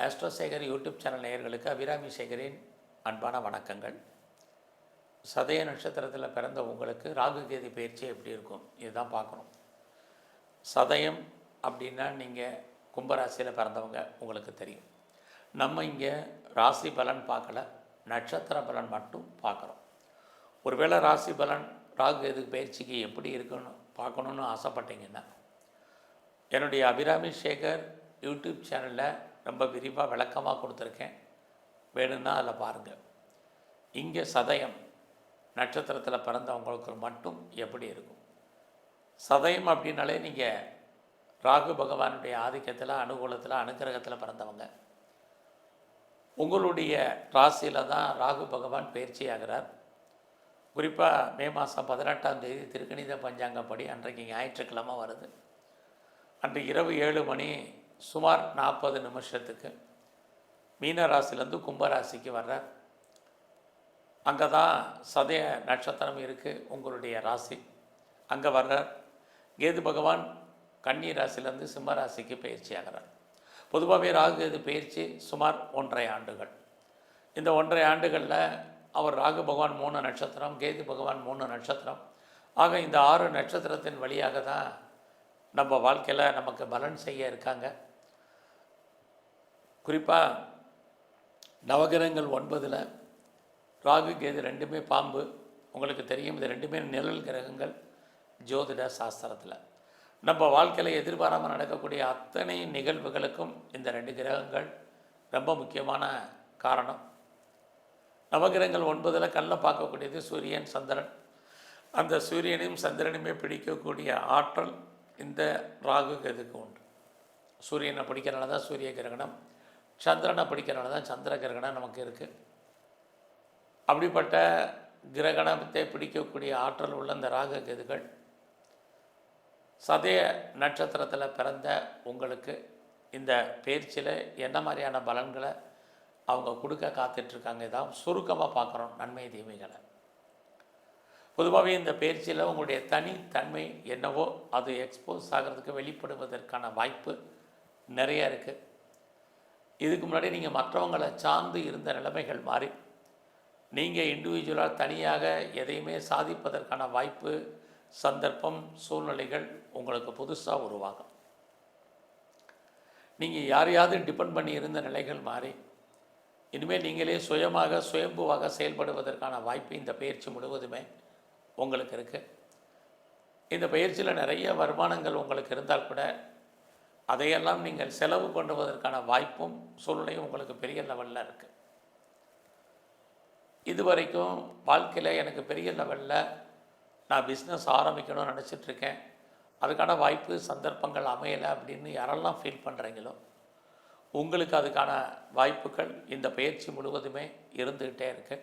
ஆஸ்ட்ரோசேகர் YouTube channel நேயர்களுக்கு அபிராமி சேகரின் அன்பான வணக்கங்கள். சதய நட்சத்திரத்தில் பிறந்த உங்களுக்கு ராகு கேதி பயிற்சி எப்படி இருக்கும்? இதுதான் பார்க்கணும். சதயம் அப்படின்னா நீங்கள் கும்பராசியில் பிறந்தவங்க உங்களுக்கு தெரியும். நம்ம இங்கே ராசி பலன் பார்க்கல நட்சத்திர பலன் மட்டும் பார்க்குறோம். ஒருவேளை ராசி பலன் ராகு கேது பயிற்சிக்கு எப்படி இருக்குன்னு பார்க்கணுன்னு ஆசைப்பட்டீங்கன்னா என்னுடைய அபிராமி சேகர் யூடியூப் சேனலில் ரொம்ப விரிவாக விளக்கமாக கொடுத்துருக்கேன். வேணும்னா அதில் பாருங்கள் இங்கே சதயம் நட்சத்திரத்தில் பிறந்தவங்களுக்கு மட்டும் எப்படி இருக்கும்? சதயம் அப்படின்னாலே நீங்கள் ராகு பகவானுடைய ஆதிக்கத்தில் அனுகூலத்தில் அனுகிரகத்தில் பிறந்தவங்க. உங்களுடைய ராசியில் தான் ராகு பகவான் பயிற்சி ஆகிறார் குறிப்பாக மே மாதம் பதினெட்டாம் தேதி திருக்கணித பஞ்சாங்கப்படி அன்றைக்கு ஞாயிற்றுக்கிழமை வருது. அன்று இரவு ஏழு மணி சுமார் நாற்பது நிமிஷத்துக்கு மீன ராசிலேருந்து கும்பராசிக்கு வர்றார். அங்கே தான் சதய நட்சத்திரம் இருக்குது உங்களுடைய ராசி. அங்கே வர்றார். கேது பகவான் கன்னி ராசிலேருந்து சிம்ம ராசிக்கு பயிற்சி ஆகிறார். பொதுவாகவே ராகு கேது பயிற்சி சுமார் ஒன்றரை ஆண்டுகள். இந்த ஒன்றரை ஆண்டுகளில் அவர் ராகு பகவான் மூணு நட்சத்திரம் கேது பகவான் மூணு நட்சத்திரம். ஆக இந்த ஆறு நட்சத்திரத்தின் வழியாக தான் நம்ம வாழ்க்கையில் நமக்கு பலன் செய்ய இருக்காங்க. குறிப்பாக நவகிரகங்கள் ஒன்பதில் ராகு கேது ரெண்டுமே பாம்பு. உங்களுக்கு தெரியும் இது ரெண்டுமே நிழல் கிரகங்கள் ஜோதிட சாஸ்திரத்தில். நம்ம வாழ்க்கையில் எதிர்பாராமல் நடக்கக்கூடிய அத்தனை நிகழ்வுகளுக்கும் இந்த ரெண்டு கிரகங்கள் ரொம்ப முக்கியமான காரணம். நவகிரகங்கள் ஒன்பதில் கல்ல பார்க்கக்கூடியது சூரியன் சந்திரன். அந்த சூரியனையும் சந்திரனையுமே பிடிக்கக்கூடிய ஆற்றல் இந்த ராகு கேதுக்கு உண்டு. சூரியனை பிடிக்கிறனால தான் சூரிய கிரகணம். சந்திரனை பிடிக்கிறனால தான் சந்திர கிரகணம் நமக்கு இருக்குது அப்படிப்பட்ட கிரகணத்தை பிடிக்கக்கூடிய ஆற்றல் உள்ள இந்த ராக கேதுகள் சதய நட்சத்திரத்தில் பிறந்த உங்களுக்கு இந்த பயிற்சியில் என்ன மாதிரியான பலன்களை அவங்க கொடுக்க காத்துட்ருக்காங்க இதான் சுருக்கமாக பார்க்குறோம் நன்மை தீமைகளை. பொதுவாகவே இந்த பயிற்சியில் உங்களுடைய தனித்தன்மை என்னவோ அது எக்ஸ்போஸ் ஆகிறதுக்கு வெளிப்படுவதற்கான வாய்ப்பு நிறைய இருக்குது இதுக்கு முன்னாடி நீங்கள் மற்றவங்களை சார்ந்து இருந்த நிலைமைகள் மாறி நீங்கள் இண்டிவிஜுவலாக தனியாக எதையுமே சாதிப்பதற்கான வாய்ப்பு சந்தர்ப்பம் சூழ்நிலைகள் உங்களுக்கு புதுசாக உருவாகும். நீங்கள் யாரையாவது டிபெண்ட் பண்ணி இருந்த நிலைகள் மாறி இனிமேல் நீங்களே சுயமாக சுயம்புவாக செயல்படுவதற்கான வாய்ப்பு இந்த பயிற்சி முழுவதுமே உங்களுக்கு இருக்குது இந்த பயிற்சியில் நிறைய வருமானங்கள் உங்களுக்கு இருந்தால் கூட அதையெல்லாம் நீங்கள் செலவு பண்ணுவதற்கான வாய்ப்பும் சூழ்நிலையும் உங்களுக்கு பெரிய லெவலில் இருக்குது இதுவரைக்கும் வாழ்க்கையில் எனக்கு பெரிய லெவலில் நான் பிஸ்னஸ் ஆரம்பிக்கணும்னு நினச்சிட்ருக்கேன் அதுக்கான வாய்ப்பு சந்தர்ப்பங்கள் அமையலை அப்படின்னு யாரெல்லாம் ஃபீல் பண்ணுறீங்களோ உங்களுக்கு அதுக்கான வாய்ப்புகள் இந்த பயிற்சி முழுவதுமே இருந்துக்கிட்டே இருக்குது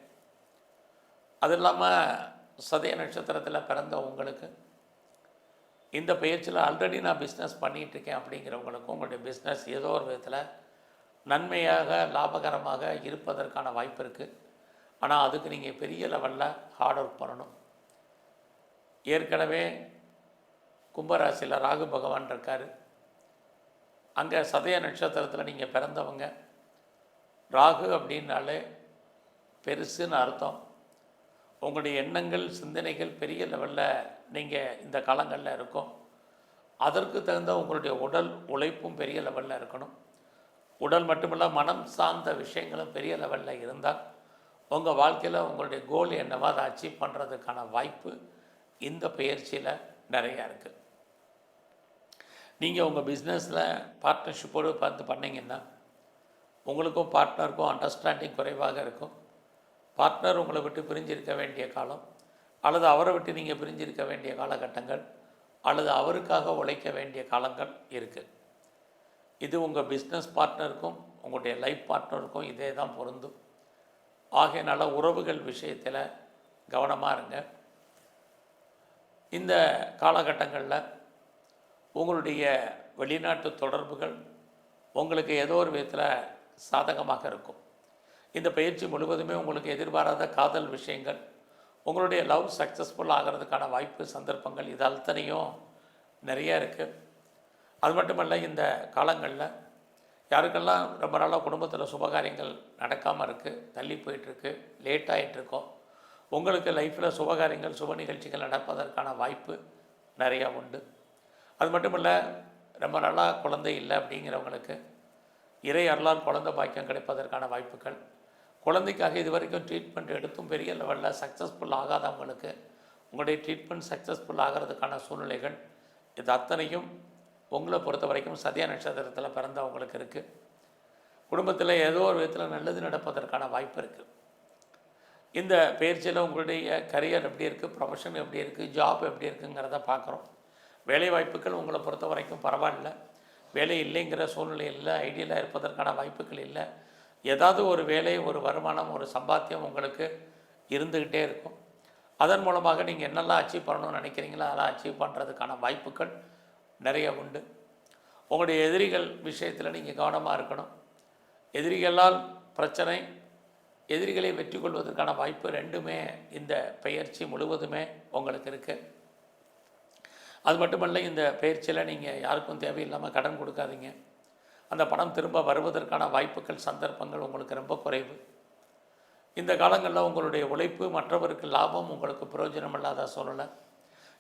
அது இல்லாமல் சதய நட்சத்திரத்தில் பிறந்த உங்களுக்கு இந்த பயிற்சியில் ஆல்ரெடி நான் பிஸ்னஸ் பண்ணிகிட்ருக்கேன் அப்படிங்கிறவங்களுக்கும் உங்களுடைய பிஸ்னஸ் ஏதோ ஒரு விதத்தில் நன்மையாக லாபகரமாக இருப்பதற்கான வாய்ப்பு இருக்குது ஆனால் அதுக்கு நீங்கள் பெரிய லெவலில் ஹார்ட் ஒர்க் பண்ணணும். ஏற்கனவே கும்பராசியில் ராகு பகவான் இருக்கார். அங்கே சதய நட்சத்திரத்தில் நீங்கள் பிறந்தவங்க. ராகு அப்படின்னாலே பெருசுன்னு அர்த்தம். உங்களுடைய எண்ணங்கள் சிந்தனைகள் பெரிய லெவலில் நீங்கள் இந்த காலங்களில் இருக்கும். அதற்கு தகுந்த உங்களுடைய உடல் உழைப்பும் பெரிய லெவலில் இருக்கணும். உடல் மட்டுமல்ல மனம் சார்ந்த விஷயங்களும் பெரிய லெவலில் இருந்தால் உங்கள் வாழ்க்கையில் உங்களுடைய கோல் என்னவோ அதை அச்சீவ் பண்ணுறதுக்கான வாய்ப்பு இந்த பயிற்சியில் நிறையா இருக்குது நீங்கள் உங்கள் பிஸ்னஸில் பார்ட்னர்ஷிப்போடு பார்த்து பண்ணிங்கன்னா உங்களுக்கும் பார்ட்னருக்கும் அண்டர்ஸ்டாண்டிங் குறைவாக இருக்கும். பார்ட்னர் உங்களை விட்டு பிரிஞ்சிருக்க வேண்டிய காலம் அல்லது அவரை விட்டு நீங்கள் பிரிஞ்சிருக்க வேண்டிய காலகட்டங்கள் அல்லது அவருக்காக உழைக்க வேண்டிய காலங்கள் இருக்குது இது உங்கள் பிஸ்னஸ் பார்ட்னருக்கும் உங்களுடைய லைஃப் பார்ட்னருக்கும் இதே தான் பொருந்தும். ஆகையினால உறவுகள் விஷயத்தில் கவனமாக இருங்க. இந்த காலகட்டங்களில் உங்களுடைய வெளிநாட்டு தொடர்புகள் உங்களுக்கு ஏதோ ஒரு விதத்தில் சாதகமாக இருக்கும். இந்த பயிற்சி முழுவதுமே உங்களுக்கு எதிர்பாராத காதல் விஷயங்கள் உங்களுடைய லவ் சக்ஸஸ்ஃபுல் ஆகிறதுக்கான வாய்ப்பு சந்தர்ப்பங்கள் இது அத்தனையும் நிறைய இருக்குது அது மட்டுமல்ல இந்த காலங்களில் யாருக்கெல்லாம் ரொம்ப நாளாக குடும்பத்தில் சுபகாரியங்கள் நடக்காமல் இருக்குது தள்ளி போயிட்டுருக்கு லேட் ஆகிட்டுருக்கோம் உங்களுக்கு லைஃப்பில் சுபகாரியங்கள் சுப நிகழ்ச்சிகள் நடப்பதற்கான வாய்ப்பு நிறையா உண்டு. அது மட்டும் இல்லை ரொம்ப நாளாக குழந்தை இல்லை அப்படிங்கிறவங்களுக்கு இறை அருளால் குழந்தை பாக்கியம் கிடைப்பதற்கான வாய்ப்புகள் குழந்தைக்காக இது வரைக்கும் ட்ரீட்மெண்ட் எடுத்தும் பெரிய லெவலில் சக்ஸஸ்ஃபுல் ஆகாதவங்களுக்கு உங்களுடைய ட்ரீட்மெண்ட் சக்ஸஸ்ஃபுல் ஆகிறதுக்கான சூழ்நிலைகள் இது அத்தனையும் உங்களை பொறுத்த வரைக்கும் சதியா நட்சத்திரத்தில் பிறந்தவங்களுக்கு இருக்குது குடும்பத்தில் ஏதோ ஒரு விதத்தில் நல்லது நடப்பதற்கான வாய்ப்பு இருக்குது இந்த பயிற்சியில் உங்களுடைய கரியர் எப்படி இருக்குது ப்ரொஃபஷன் எப்படி இருக்குது ஜாப் எப்படி இருக்குங்கிறத பார்க்குறோம் வேலை வாய்ப்புகள் உங்களை பொறுத்த வரைக்கும் பரவாயில்ல. வேலை இல்லைங்கிற சூழ்நிலை இல்லை ஐடியலாக இருப்பதற்கான வாய்ப்புகள் இல்லை. ஏதாவது ஒரு வேலை ஒரு வருமானம் ஒரு சம்பாத்தியம் உங்களுக்கு இருந்துக்கிட்டே இருக்கும். அதன் மூலமாக நீங்கள் என்னெல்லாம் அச்சீவ் பண்ணணும்னு நினைக்கிறீங்களோ அதெல்லாம் அச்சீவ் பண்ணுறதுக்கான வாய்ப்புகள் நிறைய உண்டு. உங்களுடைய எதிரிகள் விஷயத்தில் நீங்கள் கவனமாக இருக்கணும். எதிரிகளால் பிரச்சனை எதிரிகளை வெற்றி கொள்வதற்கான வாய்ப்பு ரெண்டுமே இந்த பயிற்சி முழுவதுமே உங்களுக்கு இருக்குது அது மட்டுமல்ல இந்த பயிற்சியில் நீங்கள் யாருக்கும் தேவையில்லாமல் கடன் கொடுக்காதீங்க. அந்த பணம் திரும்ப வருவதற்கான வாய்ப்புகள் சந்தர்ப்பங்கள் உங்களுக்கு ரொம்ப குறைவு. இந்த காலங்களில் உங்களுடைய உழைப்பு மற்றவருக்கு லாபம் உங்களுக்கு பிரயோஜனம் இல்லாத சூழ்நிலை.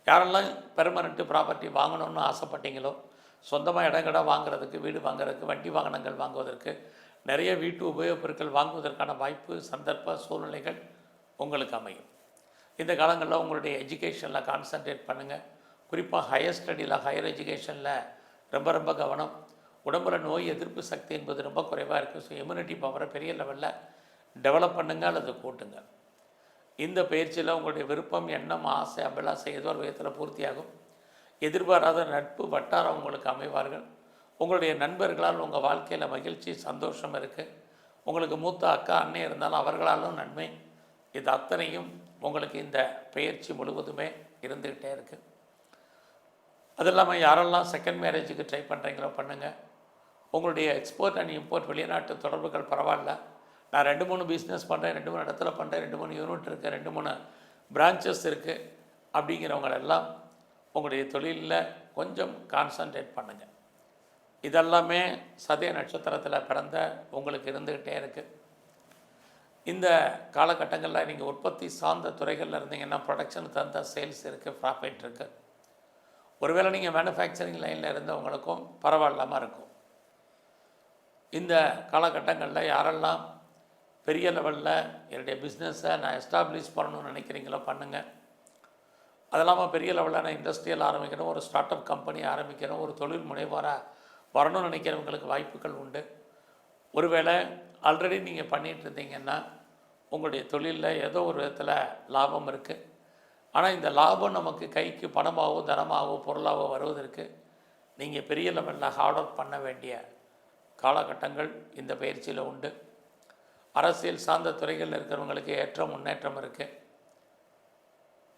யாரெல்லாம் பெர்மனண்ட்டு ப்ராப்பர்ட்டி வாங்கணும்னு ஆசைப்பட்டீங்களோ சொந்தமாக இடங்கடை வாங்குறதுக்கு வீடு வாங்குறதுக்கு வண்டி வாகனங்கள் வாங்குவதற்கு நிறைய வீட்டு உபயோகப் பொருட்கள் வாங்குவதற்கான வாய்ப்பு சந்தர்ப்ப சூழ்நிலைகள் உங்களுக்கு அமையும். இந்த காலங்களில் உங்களுடைய எஜுகேஷனில் கான்சன்ட்ரேட் பண்ணுங்கள் குறிப்பாக ஹையர் ஸ்டடியில் ஹையர் எஜுகேஷனில் ரொம்ப ரொம்ப கவனம். உடம்புல நோய் எதிர்ப்பு சக்தி என்பது ரொம்ப குறைவாக இருக்குது ஸோ இம்யூனிட்டி பவரை பெரிய லெவலில் டெவலப் பண்ணுங்க அல்லது கூட்டுங்க. இந்த பயிற்சியில் உங்களுடைய விருப்பம் எண்ணம் ஆசை அபிலாசை ஏதோ ஒரு விதத்தில் பூர்த்தியாகும். எதிர்பாராத நட்பு வட்டாரம் உங்களுக்கு அமைவார்கள். உங்களுடைய நண்பர்களால் உங்கள் வாழ்க்கையில் மகிழ்ச்சி சந்தோஷம் இருக்குது உங்களுக்கு மூத்த அக்கா அண்ணன் இருந்தாலும் அவர்களாலும் நன்மை. இது அத்தனையும் உங்களுக்கு இந்த பயிற்சி முழுவதுமே இருந்துக்கிட்டே இருக்குது அது இல்லாமல் யாரெல்லாம் செகண்ட் மேரேஜுக்கு ட்ரை பண்ணுறீங்களோ பண்ணுங்கள் உங்களுடைய எக்ஸ்போர்ட் அண்ட் இம்போர்ட் வெளிநாட்டு தொடர்புகள் பரவாயில்ல. நான் ரெண்டு மூணு பிஸ்னஸ் பண்ணுறேன் ரெண்டு மூணு இடத்துல பண்ணுறேன் ரெண்டு மூணு யூனிட் இருக்குது ரெண்டு மூணு பிரான்ச்சஸ் இருக்குது அப்படிங்கிறவங்களெல்லாம் உங்களுடைய தொழிலில் கொஞ்சம் கான்சன்ட்ரேட் பண்ணுங்கள் இதெல்லாமே சதய நட்சத்திரத்தில் பிறந்த உங்களுக்கு இருந்துக்கிட்டே இருக்குது இந்த காலகட்டங்களில் நீங்கள் உற்பத்தி சார்ந்த துறைகளில் இருந்தீங்கன்னா ப்ரொடக்ஷன் தகுந்த சேல்ஸ் இருக்குது ப்ராஃபிட் இருக்குது ஒருவேளை நீங்கள் மேனுஃபேக்சரிங் லைனில் இருந்தவங்களுக்கும் பரவாயில்லாமல் இருக்கும். இந்த காலகட்டங்களில் யாரெல்லாம் பெரிய லெவலில் என்னுடைய பிஸ்னஸை நான் எஸ்டாப்ளிஷ் பண்ணணும்னு நினைக்கிறீங்களோ பண்ணுங்கள் அது இல்லாமல் பெரிய லெவலில் நான் இண்டஸ்ட்ரியல் ஆரம்பிக்கணும் ஒரு ஸ்டார்ட் அப் கம்பெனி ஆரம்பிக்கணும் ஒரு தொழில் முனைவோராக வரணும்னு நினைக்கிறவங்களுக்கு வாய்ப்புகள் உண்டு. ஒருவேளை ஆல்ரெடி நீங்கள் பண்ணிகிட்டு இருந்தீங்கன்னா உங்களுடைய தொழிலில் ஏதோ ஒரு விதத்தில் லாபம் இருக்குது ஆனால் இந்த லாபம் நமக்கு கைக்கு பணமாகவோ தனமாகவோ பொருளாகவோ வருவதற்கு நீங்கள் பெரிய லெவலில் ஹார்ட் ஒர்க் பண்ண வேண்டிய காலகட்டங்கள் இந்த பயிற்சியில் உண்டு. அரசியல் சார்ந்த துறைகளில் இருக்கிறவங்களுக்கு ஏற்ற முன்னேற்றம் இருக்குது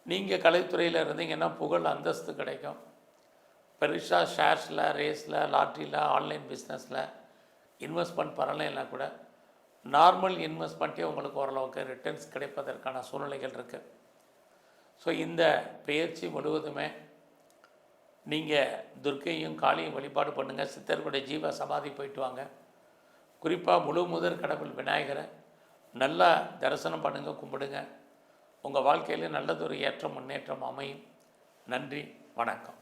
நீங்கள் கலைத்துறையில் இருந்தீங்கன்னா புகழ் அந்தஸ்து கிடைக்கும். பெருசாக ஷேர்ஸில் ரேஸில் லாட்ரியில் ஆன்லைன் பிஸ்னஸில் இன்வெஸ்ட்மெண்ட் பண்ணலைன்னா கூட நார்மல் இன்வெஸ்ட்மெண்ட்டே உங்களுக்கு ஓரளவுக்கு ரிட்டர்ன்ஸ் கிடைப்பதற்கான சூழ்நிலைகள் இருக்குது ஸோ இந்த பயிற்சி முழுவதுமே நீங்கள் துர்க்கையும் காளியும் வழிபாடு பண்ணுங்கள் சித்தர்களுடைய ஜீவ சமாதி போயிட்டு வாங்க. குறிப்பாக முழு முதற் கடவுள் விநாயகரை நல்லா தரிசனம் பண்ணுங்கள் கும்பிடுங்க. உங்கள் வாழ்க்கையில் நல்லதொரு ஏற்றம் முன்னேற்றம் அமையும். நன்றி வணக்கம்.